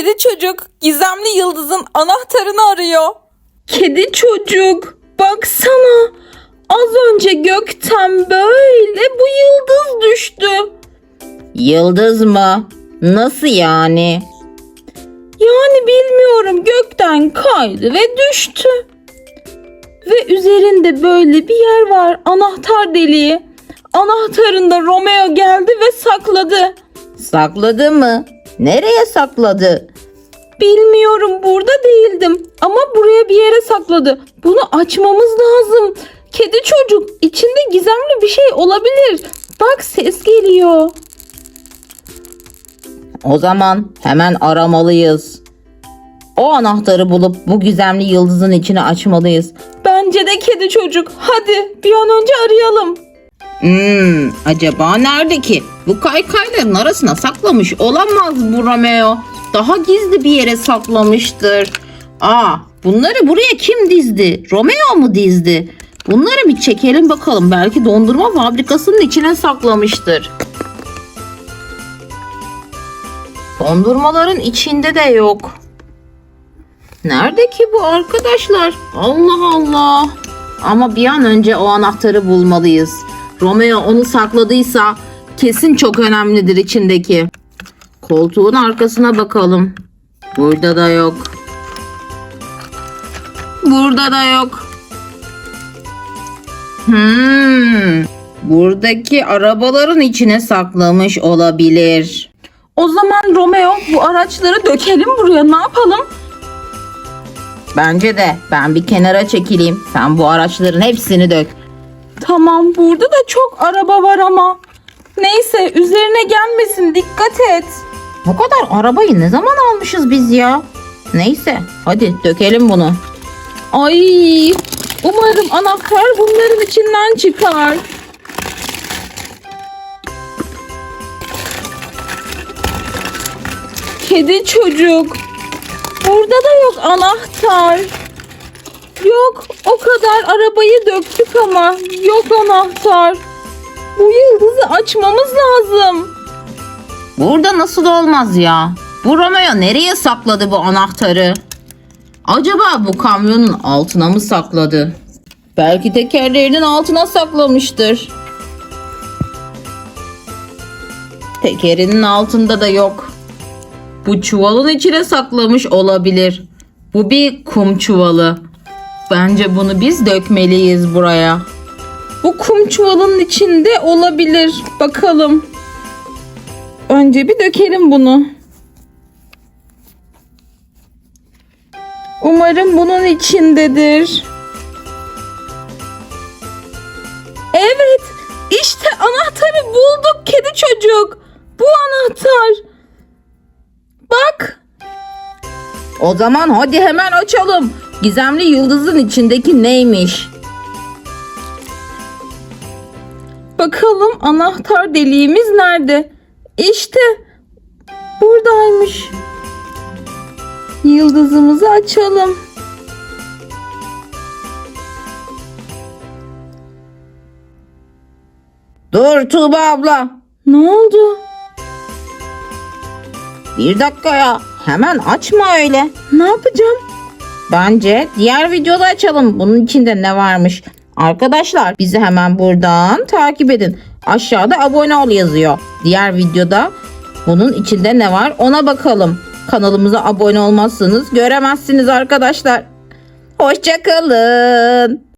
Kedi çocuk gizemli yıldızın anahtarını arıyor. Kedi çocuk baksana. Az önce gökten böyle bu yıldız düştü. Yıldız mı? Nasıl yani? Yani bilmiyorum gökten kaydı ve düştü. Ve üzerinde böyle bir yer var anahtar deliği. Anahtarında Romeo geldi ve sakladı. Sakladı mı? Nereye sakladı? Bilmiyorum burada değildim ama buraya bir yere sakladı. Bunu açmamız lazım. Kedi çocuk içinde gizemli bir şey olabilir. Bak ses geliyor. O zaman hemen aramalıyız. O anahtarı bulup bu gizemli yıldızın içine açmalıyız. Bence de kedi çocuk. Hadi bir an önce arayalım. Hmm, acaba nerede ki? Bu kaykayların arasına saklamış olamaz bu Romeo. Daha gizli bir yere saklamıştır. Aa, bunları buraya kim dizdi? Romeo mu dizdi? Bunları bir çekelim bakalım. Belki dondurma fabrikasının içine saklamıştır. Dondurmaların içinde de yok. Nerede ki bu arkadaşlar? Allah Allah. Ama bir an önce o anahtarı bulmalıyız. Romeo onu sakladıysa kesin çok önemlidir içindeki. Koltuğun arkasına bakalım. Burada da yok. Burada da yok. Hmm. Buradaki arabaların içine saklamış olabilir. O zaman Romeo bu araçları dökelim buraya ne yapalım? Bence de ben bir kenara çekileyim. Sen bu araçların hepsini dök. Tamam burada da çok araba var ama. Neyse üzerine gelmesin dikkat et. Bu kadar arabayı ne zaman almışız biz ya? Neyse hadi dökelim bunu. Ay umarım anahtar bunların içinden çıkar. Kedi çocuk. Burada da yok anahtar. Yok o kadar arabayı döktük ama yok anahtar. Bu yıldızı açmamız lazım. Burada nasıl olmaz ya? Bu Romeo nereye sakladı bu anahtarı? Acaba bu kamyonun altına mı sakladı? Belki tekerlerinin altına saklamıştır. Tekerinin altında da yok. Bu çuvalın içine saklamış olabilir. Bu bir kum çuvalı. Bence bunu biz dökmeliyiz buraya. Bu kum çuvalının içinde olabilir. Bakalım. Önce bir dökelim bunu. Umarım bunun içindedir. Evet. işte anahtarı bulduk kedi çocuk. Bu anahtar. Bak. O zaman hadi hemen açalım. Gizemli yıldızın içindeki neymiş? Bakalım anahtar deliğimiz nerede? İşte buradaymış. Yıldızımızı açalım. Dur Tuğba abla. Ne oldu? Bir dakika ya. Hemen açma öyle. Ne yapacağım? Bence diğer videoda açalım. Bunun içinde ne varmış. Arkadaşlar bizi hemen buradan takip edin. Aşağıda abone ol yazıyor. Diğer videoda bunun içinde ne var ona bakalım. Kanalımıza abone olmazsanız göremezsiniz arkadaşlar. Hoşçakalın.